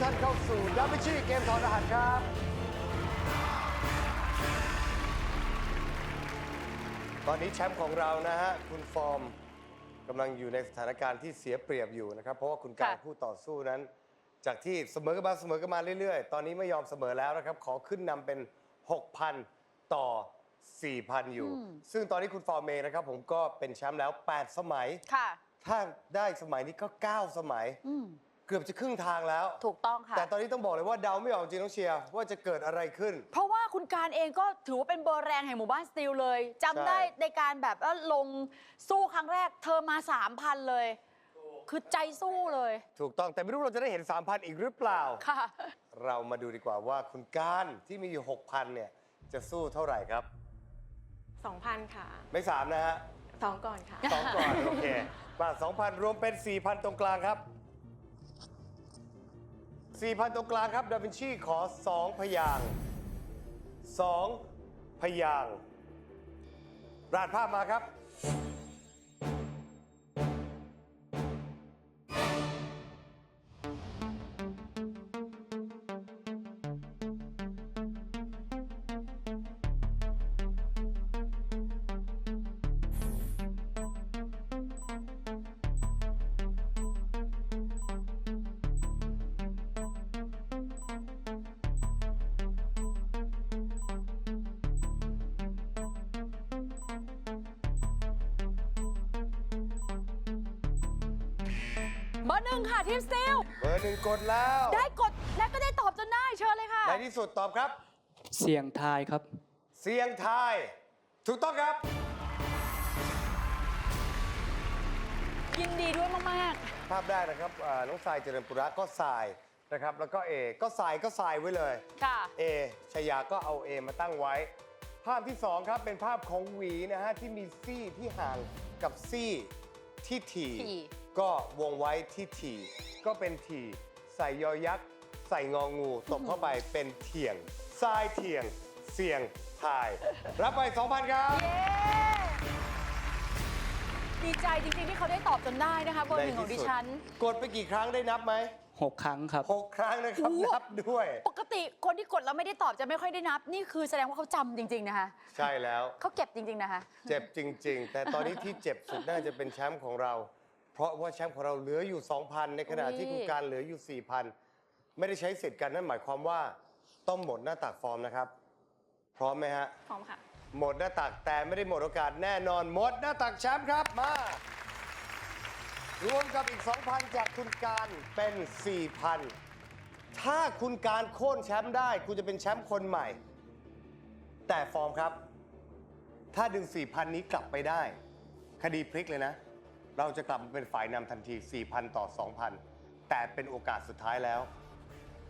ทุกท่านเข้าสู่ดับเบิลชีเกมถอดรหัสครับ ตอนนี้แชมป์ของเรานะฮะ คุณฟอร์มกำลังอยู่ในสถานการณ์ที่เสียเปรียบอยู่นะครับ เพราะว่าคุณการค่ะผู้ต่อสู้นั้น จากที่เสมอกันมาเสมอกันมาเรื่อยๆ ตอนนี้ไม่ยอมเสมอแล้วนะครับ ขอขึ้นนำเป็น 6,000 ต่อ 4,000 อยู่ ซึ่งตอนนี้คุณฟอร์มเองนะครับ ผมก็เป็นแชมป์แล้ว 8 สมัย ค่ะ ถ้าได้สมัยนี้ก็ 9 สมัย เกือบจะครึ่งทางแล้ว ถูกต้องค่ะ แต่ตอนนี้ต้องบอกเลยว่าเดาไม่ออกจริงน้องเชียร์ว่าจะเกิดอะไรขึ้น เพราะว่าคุณการเองก็ถือว่าเป็นเบอร์แรงแห่งหมู่บ้านสตีลเลยจำใช่ได้ในการแบบว่าลงสู้ครั้งแรก เธอมา 3,000 เลย คือใจสู้เลย ถูกต้องแต่ไม่รู้เราจะได้เห็น 3,000 อีกหรือเปล่า ค่ะ เรามาดูดีกว่าว่าคุณการที่มีอยู่ 6,000 เนี่ย จะสู้เท่าไหร่ครับ 2,000 ค่ะไม่3นะฮะสองก่อนค่ะ สองก่อนโอเคมา2,000 รวมเป็น 4,000 ตรงกลางครับ 4,000 ตรงกลางครับ ดาวินชีขอ 2 พยาง 2 พยาง ราดภาพมาครับ บอร์หนึ่งค่ะทีมสตีลเบอร์หนึ่งกดแล้วได้กดและก็ได้ตอบจนได้เชิญเลยค่ะ ในที่สุดตอบครับ เสี่ยงทายครับ เสียงทาย ถูกต้องครับ ยินดีด้วยมาก ภาพแรกนะครับอ่าน้องทรายเจริญปุระก็ทรายนะครับ แล้วก็เอก็ทรายก็ทรายไว้เลย ๆ ค่ะ เอชยาก็เอา A มาตั้งไว้ ภาพที่ 2 ครับ เป็นภาพของหวีนะฮะ ที่มีซี่ที่ห่างกับซี่ที่ถี่ถี่ ก็วงไว้ที่ถี่ ก็เป็นถี่ ใส่ยอยักษ์ ใส่งองูตบเข้าไปเป็นเถียงทรายเถียง เสียงทาย รับไป 2,000 ครับเย้ดีใจจริงๆที่เขาได้ตอบจนได้นะคะเบอร์หนึ่งของดิฉัน กดไปกี่ครั้งได้นับไหม6ครั้งครับ หกครั้งนะครับ โอ้นับด้วย ปกติคนที่กดแล้วไม่ได้ตอบจะไม่ค่อยได้นับ นี่คือแสดงว่าเขาจำจริง ๆ นะคะใช่แล้ว เขาเก็บจริง ๆ นะคะ เจ็บจริง ๆ แต่ตอนนี้ที่เจ็บสุดน่าจะเป็นแชมป์ของเราเพ ราะว่าแชมป์ของเราเหลืออยู่ 2,000 ในขณะที่อุ๊ยคุณการเหลืออยู่ 4,000 ไม่ได้ใช้สิทธิ์กันนั่นหมายความว่าต้องหมดหน้าตักฟอร์มนะครับ พร้อมไหมฮะ พร้อมค่ะ หมดหน้าตักแต่ไม่ได้หมดโอกาสแน่นอน หมดหน้าตักแชมป์ครับมารวมกับอีก 2,000 จากคุณการเป็น 4,000 ถ้าคุณการโค่นแชมป์ได้ คุณจะเป็นแชมป์คนใหม่ แต่ฟอร์มครับ ถ้าดึง 4,000 นี้กลับไปได้ คดีพลิกเลยนะ เราจะกลับมาเป็นฝ่ายนำทันที 4,000 ต่อ 2,000 แต่เป็นโอกาสสุดท้ายแล้ว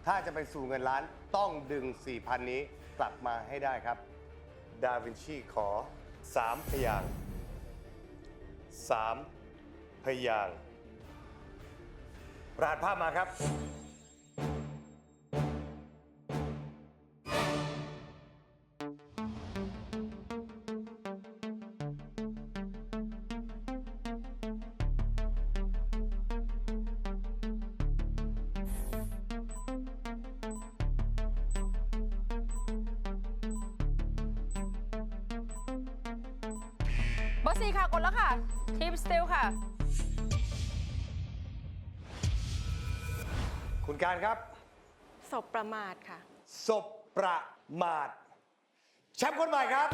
ถ้าจะไปสู่เงินล้านต้องดึง 4,000 นี้กลับมาให้ได้ครับ ดาวินชีขอ 3 พยาง3พยางราดภาพมาครับ เบอร์สี่ค่ะ กดแล้วค่ะทีมสตีลค่ะ คุณการครับศพประมาทค่ะ ศพประมาทแชมป์คนใหม่ครับ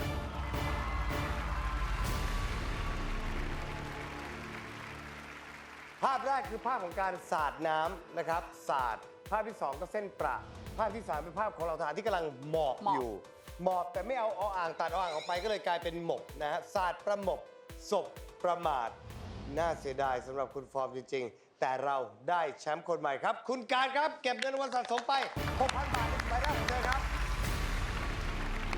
ภาพแรกคือภาพของการสาดน้ำนะครับ สาด ภาพที่ 2 ก็เส้นประ ภาพที่ 3 เป็นภาพของเราทหารที่กำลังหมอบหมอบ อยู่ หมอบแต่ไม่เอาออ่างตัดออ่างออกไปก็เลยกลายเป็นหมกนะฮะสาดประหมบศพประมาท น่าเสียดายสำหรับคุณฟอร์มจริง ๆ แต่เราได้แชมป์คนใหม่ครับ คุณการครับ เก็บเงินรางวัลสะสมไป 6,000 บาทในสมัยแรกของเธอครับ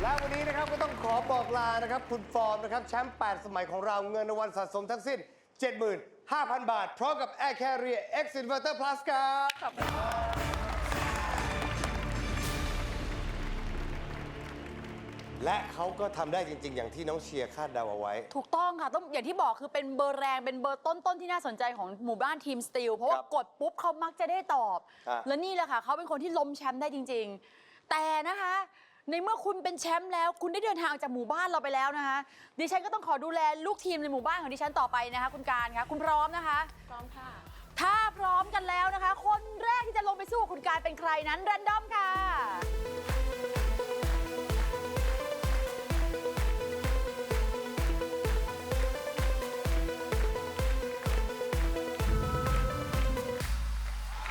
และวันนี้นะครับก็ต้องขอบอกลานะครับ คุณฟอร์มนะครับแชมป์8สมัยของเราเงินรางวัลสะสมทั้งสิ้น 75,000 บาท พร้อมกับ Air Carrier X Inverter Plus ครับ และเขาก็ทำได้จริง ๆ อย่างที่น้องเชียร์คาดเดาเอาไว้ ถูกต้องค่ะต้องอย่างที่บอกคือเป็นเบอร์แรงเป็นเบอร์ต้นๆที่น่าสนใจของหมู่บ้านทีมสตีลเพราะว่าครับกดปุ๊บเขามักจะได้ตอบครับและนี่แหละค่ะเขาเป็นคนที่ล้มแชมป์ได้จริง ๆ แต่นะคะ ในเมื่อคุณเป็นแชมป์แล้ว คุณได้เดินทางออกจากหมู่บ้านเราไปแล้วนะคะ ดิฉันก็ต้องขอดูแลลูกทีมในหมู่บ้านของดิฉันต่อไปนะคะ คุณการคะคุณพร้อมนะคะ พร้อมค่ะ ถ้าพร้อมกันแล้วนะคะ คนแรกที่จะลงไปสู้กับคุณการเป็นใครนั้นแรนดอมค่ะ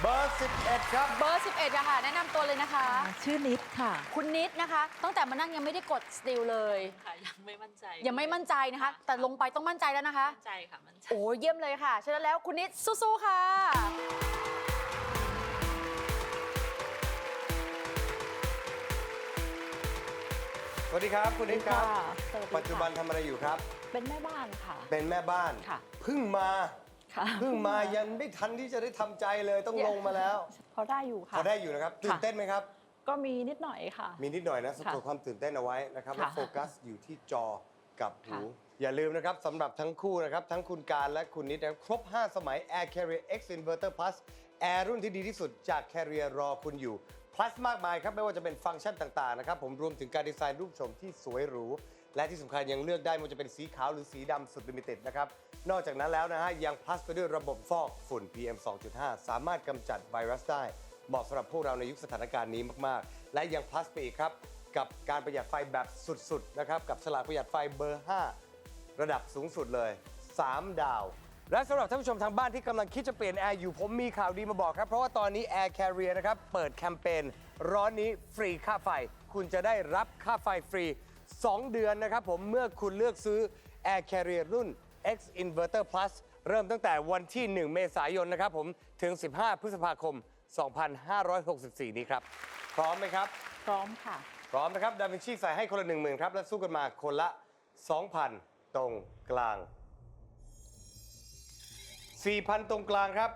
บอร์ 11 ครับ เบอร์ 11อะค่ะ แนะนำตัวเลยนะคะ ชื่อนิดค่ะ คุณนิดนะคะ ตั้งแต่มานั่งยังไม่ได้กดสติลเลย ค่ะยังไม่มั่นใจยังไม่มั่นใจนะคะ แต่ลงไปต้องมั่นใจแล้วนะคะ มั่นใจค่ะมั่นใจ โอ้เยี่ยมเลยค่ะ ฉะนั้นแล้วคุณนิดสู้ๆ ค่ะ สวัสดีครับ คุณนิดครับ สวัสดีค่ะ ปัจจุบันทำอะไรอยู่ครับ เป็นแม่บ้านค่ะ เป็นแม่บ้านค่ะ เพิ่งมาค่ะ เพิ่งมายังไม่ทันที่จะได้ทำใจเลยต้องลงมาแล้วพอได้อยู่ค่ะ พอได้อยู่นะครับตื่นเต้นไหมครับ ก็มีนิดหน่อยค่ะ มีนิดหน่อยนะสะค่ะกดความตื่นเต้นเอาไว้นะครับค่ะแล้วโฟกัสอยู่ที่จอกับหู ค่ะ อย่าลืมนะครับสำหรับทั้งคู่นะครับ ทั้งคุณการและคุณนิดนะครับครบ 5 สมัย Air Carrier X Inverter Plus Air รุ่นที่ดีที่สุดจาก Carrier รอคุณอยู่ plus มากมายครับ ไม่ว่าจะเป็นฟังก์ชันต่าง ๆ นะครับ ผมรวมถึงการดีไซน์รูปชมที่สวยหรู และที่สำคัญยังเลือกได้ไม่ว่าจะเป็นสีขาวหรือสีดำสุดลิมิเต็ดนะครับ นอกจากนั้นแล้วนะฮะยัง plus ไปด้วยระบบฟอกฝุ่น PM 2.5 สามารถกำจัดไวรัสได้ เหมาะสำหรับพวกเราในยุคสถานการณ์นี้มากๆ และยัง plus ไปอีกครับ กับการประหยัดไฟแบบสุดๆนะครับกับฉลากประหยัดไฟเบอร์ 5 ระดับสูงสุดเลย 3 ดาว และสำหรับท่านผู้ชมทางบ้านที่กำลังคิดจะเปลี่ยนแอร์อยู่ผมมีข่าวดีมาบอกครับ เพราะว่าตอนนี้ Air Carrier นะครับเปิดแคมเปญร้อนนี้ฟรีค่าไฟ คุณจะได้รับค่าไฟฟรี 2 เดือนนะครับผมเมื่อคุณเลือกซื้อ Air Carrier รุ่น X Inverter Plus เริ่มตั้งแต่วันที่ 1 เมษายนนะครับผมถึง 15 พฤษภาคม 2564 นี้ครับ พร้อมไหมครับ พร้อมค่ะ พร้อมนะครับดาวินชีใส่ให้คนละ 1 0,000 ครับ และสู้กันมาคนละ 2,000 ตรงกลาง 4,000 ตรงกลางครับ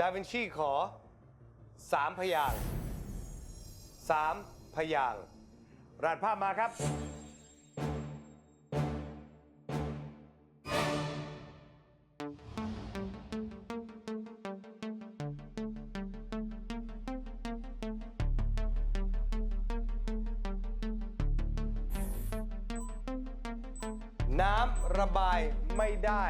ดาวินชีขอ 3 พยางค์3พยางค์รานภาพมาครับ น้ำระบายไม่ได้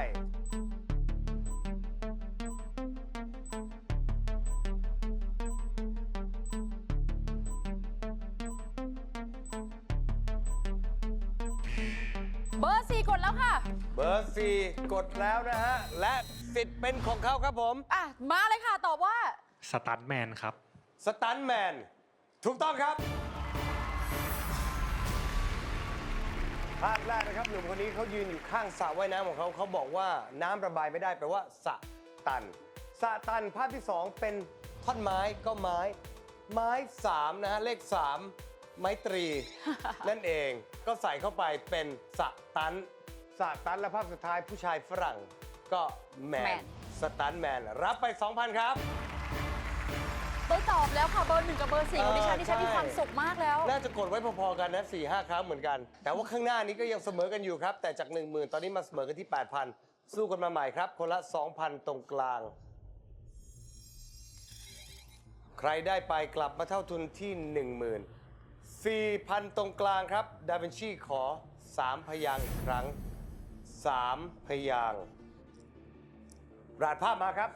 เบอร์สี่กดแล้วค่ะ เบอร์4กดแล้วนะฮะ และสิทธิ์เป็นของเขาครับผม อะ มาเลยค่ะ ตอบว่า สตันแมนครับ สตันแมน ถูกต้องครับ ภาพแรกนะครับหนุ่มคนนี้เขายืนอยู่ข้างสระว่ายน้ำของเขาเขาบอกว่าน้ำระบายไม่ได้แปลว่าสะตันสะตันภาพที่2เป็นท่อนไม้ก็ไม้ ไม้3นะฮะเลข3ไม้ตรี นั่นเองก็ใส่เข้าไปเป็นสะตันสะตันและภาพสุดท้ายผู้ชายฝรั่ง ก็แมแมนน สตันแมนรับไป 2,000 ครับ ได้ตอบแล้วค่ะเบอร์หนึ่งกับเบอร์สี่ของดิฉันเออดิฉันมีใช่ความสุขมากแล้ว น่าจะกดไว้พอๆกันนะ4ี่ห้าครั้งเหมือนกัน แต่ว่าข้างหน้านี้ก็ยังเสมอกันอยู่ครับ แต่จาก 1 0,000 ตอนนี้มาเสมอกันที่ 8,000 สู้กันมาใหม่ครับ คนละ 2,000 ตรงกลาง ใครได้ไปกลับมาเท่าทุนที่ 10,000 4,000 ตรงกลางครับ ดาวินชีขอ 3 พยางค์อีกครั้ง 3 พยางค์ราดภาพมาครับ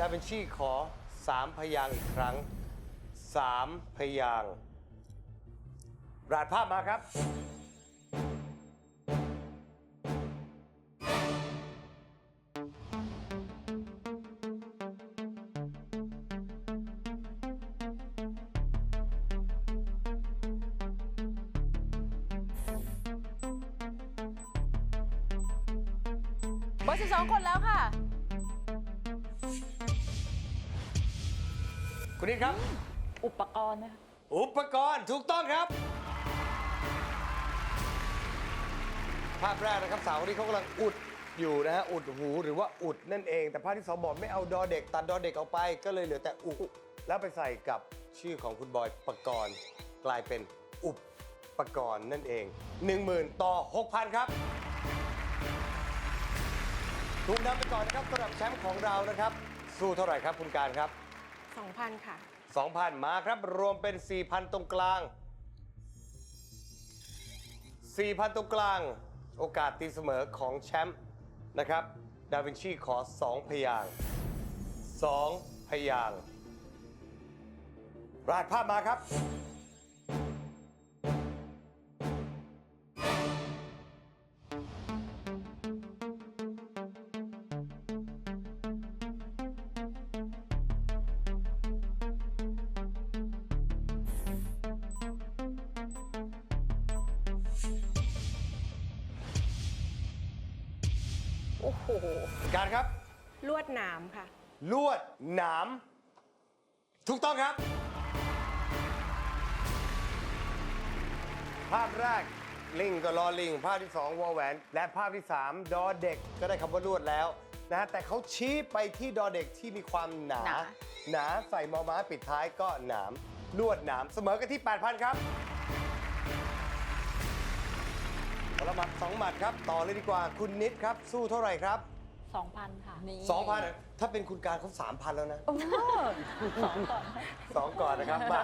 ดาวินชีขอ3พยางค์อีกครั้ง3พยางค์ราดภาพมาครับ เบอร์12 คนแล้วค่ะ คุณนิดครับ อุปกรณ์นะคะ อุปกรณ์ถูกต้องครับ ภาพแรกนะครับสาวคนนี้เขากำลังอุดอยู่นะฮะอุดหูหรือว่าอุดนั่นเอง แต่ภาพที่สองบอกไม่เอาดอเด็ก ตัดดอเด็กออกไปก็เลยเหลือแต่อุแล้วไปใส่กับชื่อของคุณบอยปกรณ์กลายเป็นอุปกรณ์นั่นเอง 10,000 ต่อ 6,000 ครับถูกนำไปก่อนนะครับสำหรับแชมป์ของเรานะครับ สู้เท่าไหร่ครับคุณการครับ 2,000 ค่ะ 2,000 มาครับ รวมเป็น 4,000 ตรงกลาง 4,000 ตรงกลาง โอกาสตีเสมอของแชมป์นะครับ ดาวินชีขอ 2 พยาง 2 พยาง ราดภาพมาครับ โอ้โห การครับ ลวดหนามค่ะ ลวดหนาม ถูกต้องครับ ภาพแรกลิงก็รอลิง ภาพที่2วอแหวน และภาพที่3ดอเด็กก็ได้คำว่าลวดแล้วนะฮะแต่เขาชี้ไปที่ดอเด็กที่มีความหนา หนาหนาใส่มอม้าปิดท้ายก็หนามลวดหนามเสมอกันที่ 8,000 ครับ ละหมัดสองหมัดครับ ต่อเลยดีกว่าคุณนิดครับ สู้เท่าไหร่ครับ2,000ค่ะนี่2,000ถ้าเป็นคุณการเขา3,000แล้วนะโอ้โหสองก่อนสองก่อนนะครับมา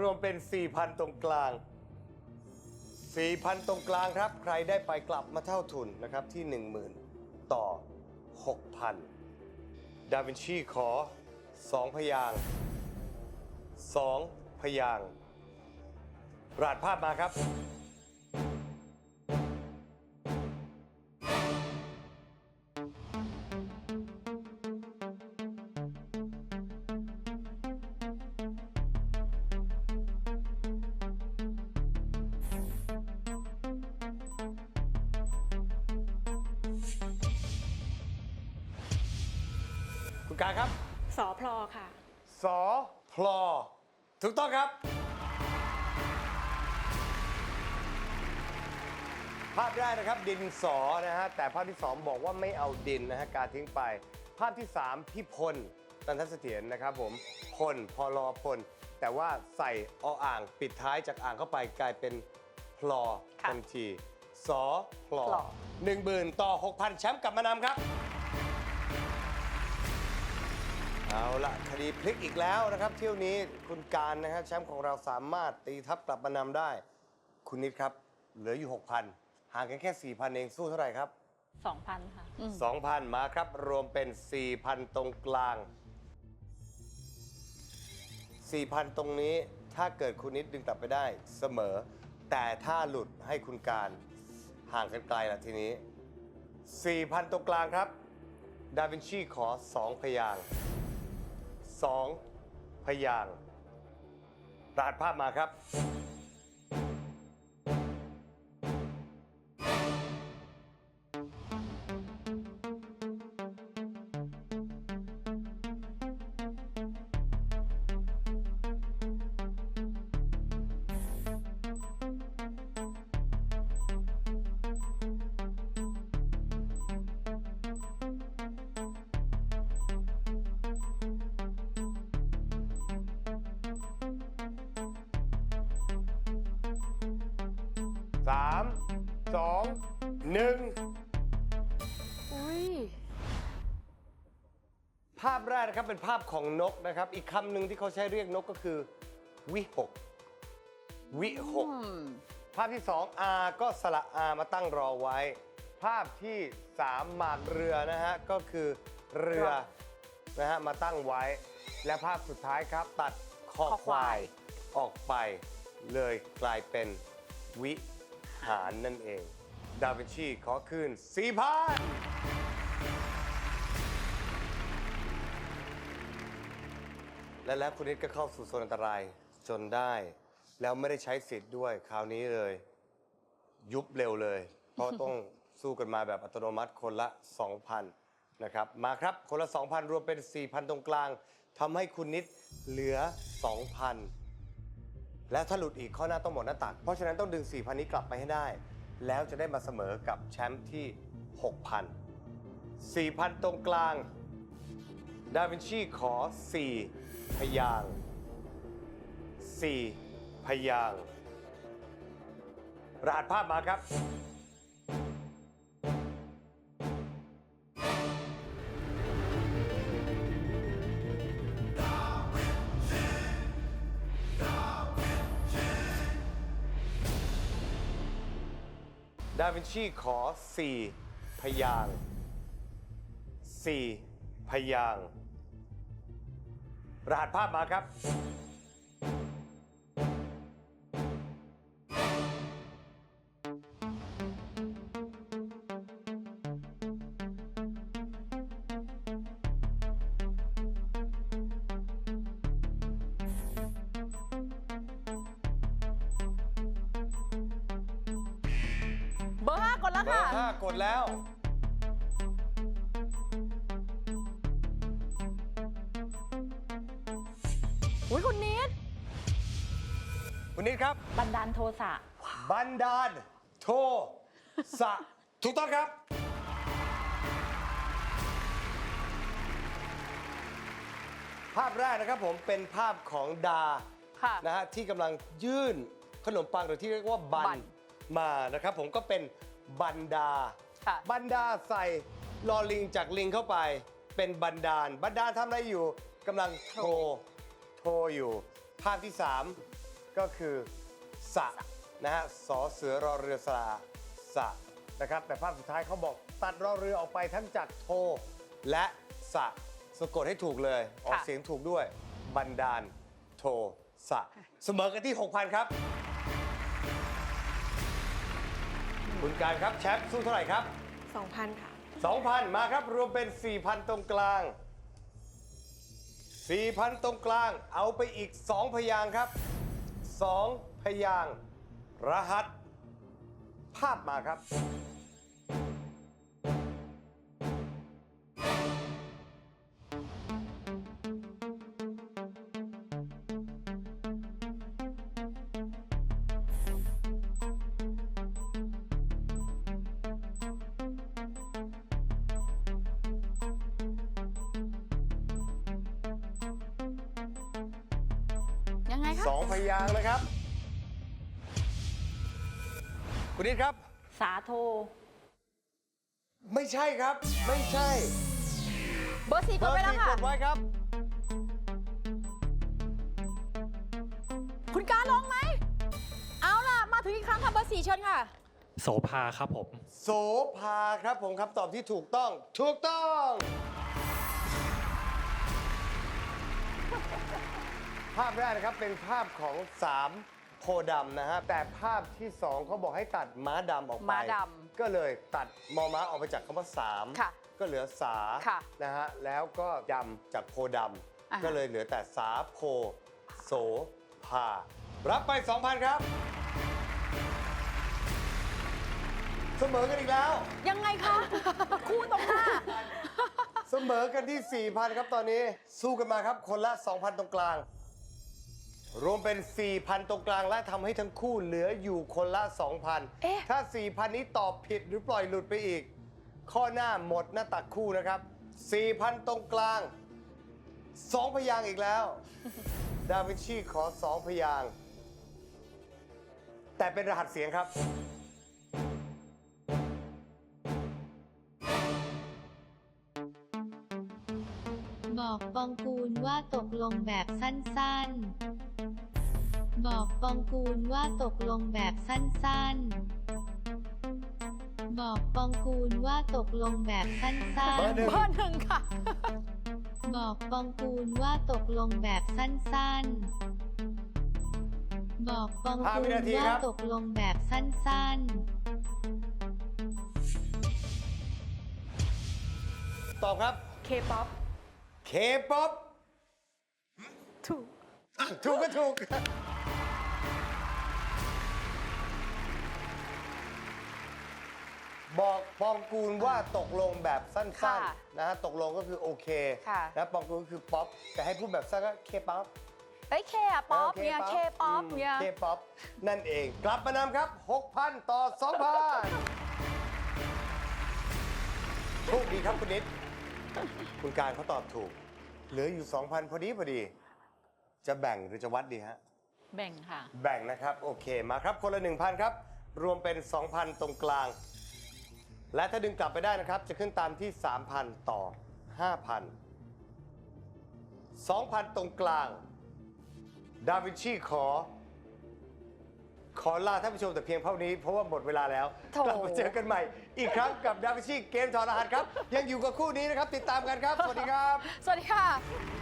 รวมเป็น4,000ตรงกลาง4,000ตรงกลางครับ ใครได้ไปกลับมาเท่าทุนนะครับที่10,000ต่อ6,000ดาวินชีขอ2พยางค์2พยางค์ราดภาพมาครับ คุณการครับ สอพลอค่ะ สอพลอถูกต้องครับาพแรกนะครับดินสอนะฮะแต่ภาพที่ 2 บอกว่าไม่เอาดินนะฮะการทิ้งไป ภาพที่ 3 พี่พลตันทัศเสถียรนะครับผมพลพอลอพล แต่ว่าใส่ออ่างปิดท้ายจากอ่างเข้าไปกลายเป็นพลอค่ะทันทีสอพลอพลอหนึ่งหมื่นต่อ 6,000 แชมป์กลับมานำครับ เอาละคดีพลิกอีกแล้วนะครับเที่ยวนี้คุณการนะครับแชมป์ของเราสามารถตีทัพกลับมานำได้ คุณนิดครับเหลืออยู่ 6,000 ห่างกันแค่ 4,000 เองสู้เท่าไหร่ครับ2,000ค่ะ 2,000 มาครับ รวมเป็น 4,000 ตรงกลาง 4,000 ตรงนี้ถ้าเกิดคุณนิดดึงกลับไปได้เสมอ แต่ถ้าหลุดให้คุณการห่างกันไกลละทีนี้ 4,000 ตรงกลางครับ ดาวินชีขอ 2 พยางค์2พยางค์ราดภาพมาครับ สามสองหนึ่งอุ้ยภาพแรกนะครับเป็นภาพของนกนะครับ อีกคำหนึ่งที่เขาใช้เรียกนกก็คือ วิหก วิหก ภาพที่สองอาก็สระอามาตั้งรอไว้ ภาพที่สามหมากเรือนะฮะ ก็คือเรือนะฮะมาตั้งไว้ และภาพสุดท้ายครับตัดคอคอควายควายออกไปเลยกลายเป็นวิ หารนั่นเอง ดาวินชีขอคืนสี่พันและแล้วคุณนิดก็เข้าสู่โซนอันตรายจนได้ แล้วไม่ได้ใช้สิทธิ์ด้วยคราวนี้เลย ยุบเร็วเลย เพราะต้องสู้กันมาแบบอัตโนมัติคนละ 2,000 นะครับ มาครับ คนละ 2,000 รวมเป็น 4,000 ตรงกลางทำให้คุณนิดเหลือ 2,000 แล้วถ้าหลุดอีกข้อหน้าต้องหมดหน้าตัก เพราะฉะนั้นต้องดึง 4,000 นี้กลับไปให้ได้ แล้วจะได้มาเสมอกับแชมป์ที่ 6,000 4,000 ตรงกลาง ดาวินชีขอ 4 พยางค์4พยางค์รหัสภาพมาครับ ดาวินชีขอ 4 พยาง 4 พยาง รหัสภาพมาครับ แล้ว อุ้ยคุณนิดคุณนิดครับ บันดาลโทสะบันดาลโทสะถูกต้องครับ ภาพแรกนะครับผมเป็นภาพของดา ค่ะ นะฮะที่กำลังยื่นขนมปังหรือที่เรียกว่าบับันนมานะครับผมก็เป็นบันดา ค่ะบันดาใส่ลอลิงจากลิงเข้าไป เป็นบันดาลบันดาลทำอะไรอยู่กำลังโทรโทรอยู่ ภาพที่ 3 ก็คือสะนะฮะสอเสือรอเรือสระสะนะครับ แต่ภาพสุดท้ายเขาบอกตัดรอเรือออกไปทั้งจากโทรและสะสะกดให้ถูกเลย ออกค่ะเสียงถูกด้วย บันดาล โทสะเสมอกันที่ 6,000 ครับ คุณการครับแชมป์สู้เท่าไหร่ครับ 2,000 ค่ะ 2,000 มาครับรวมเป็น 4,000 ตรงกลาง 4,000 ตรงกลาง เอาไปอีก 2 พยางค์ครับ 2 พยางค์รหัส ภาพมาครับ ยังไงคะ2พยางค์นะครับ คุณนิดครับ สาโท ไม่ใช่ครับ ไม่ใช่เบอร์สี่กเบดอไปร์แล้วสี่ค่ะกดไว้ครับ คุณการลองไหม เอาล่ะ มาถึงอีกครั้งค่ะเบอร์สี่เชิญค่ะ โสภาครับผม โสภาครับผมคำตอบที่ถูกต้อง ถูกต้อง ภาพแรกนะครับเป็นภาพของ3โพธิ์ดำนะฮะแต่ภาพที่2เขาบอกให้ตัดม้าดำออกไปม้าดำก็เลยตัดมอม้าออกไปจากคำว่า3ค่ะก็เหลือสาค่ะนะฮะแล้วก็ดำจากโพธิ์ดอ่าฮะำก็เลยเหลือแต่สาโพโสภารับไป 2,000 ครับ เสมอกันอีกแล้ว ยังไงคะ คู่ตรงหน้า เสมอกันที่ 4,000 ครับตอนนี้ สู้กันมาครับ คนละ 2,000 ตรงกลาง รวมเป็น 4,000 ตรงกลางและทำให้ทั้งคู่เหลืออยู่คนละ2,000เอ๊ะถ้า 4,000 นี้ตอบผิดหรือปล่อยหลุดไปอีก ข้อหน้าหมดหน้าตักคู่นะครับ 4,000 ตรงกลาง 2 พยางค์อีกแล้ว ดาวินชีขอ 2 พยางค์แต่เป็นรหัสเสียงครับ บอกปองกูลว่าตกลงแบบสั้นๆ บอกปองกูลว่าตกลงแบบสั้นๆ บอกปองกูลว่าตกลงแบบสั้นเบอร์หนึ่งเบอร์หนึ่งค่ะบอกปองกูลว่าตกลงแบบสั้นๆ บอกปองห้ากูวิลนาทีว่าครับตกลงแบบสั้นๆตอบครับ เคป๊อปเคป๊อปถูก ถูกก็ถูกบอก ปองกูลว่าตกลงแบบสั้นค่ะๆนะฮะตกลงก็คือโอเคค่ะ นะปองกูลก็คือป๊อปแต่ให้พูดแบบสั้นก็เคป๊อปเฮ้ยเคอะป๊อปเนี่ยเคป๊อปเนี่ย เคป๊อปนั่นเองกลับมานำครับ 6,000 ต่อ 2,000โชคดีครับคุณนิด คุณการเขาตอบถูก เหลืออยู่ 2,000 พอดีพอดี จะแบ่งหรือจะวัดดีฮะ แบ่งค่ะ แบ่งนะครับ โอเคมาครับ คนละ 1,000 ครับ รวมเป็น 2,000 ตรงกลาง และถ้าดึงกลับไปได้นะครับ จะขึ้นตามที่ 3,000 ต่อ 5,000 2,000 ตรงกลาง ดาวินชีขอ ขอลาท่านผู้ชมแต่เพียงเท่านี้เพราะว่าหมดเวลาแล้ว โถกลับมาเจอกันใหม่ อีกครั้งกับดาวินชีเกมถอดรหัสครับ ยังอยู่กับคู่นี้นะครับ ติดตามกันครับ สวัสดีครับ สวัสดีค่ะ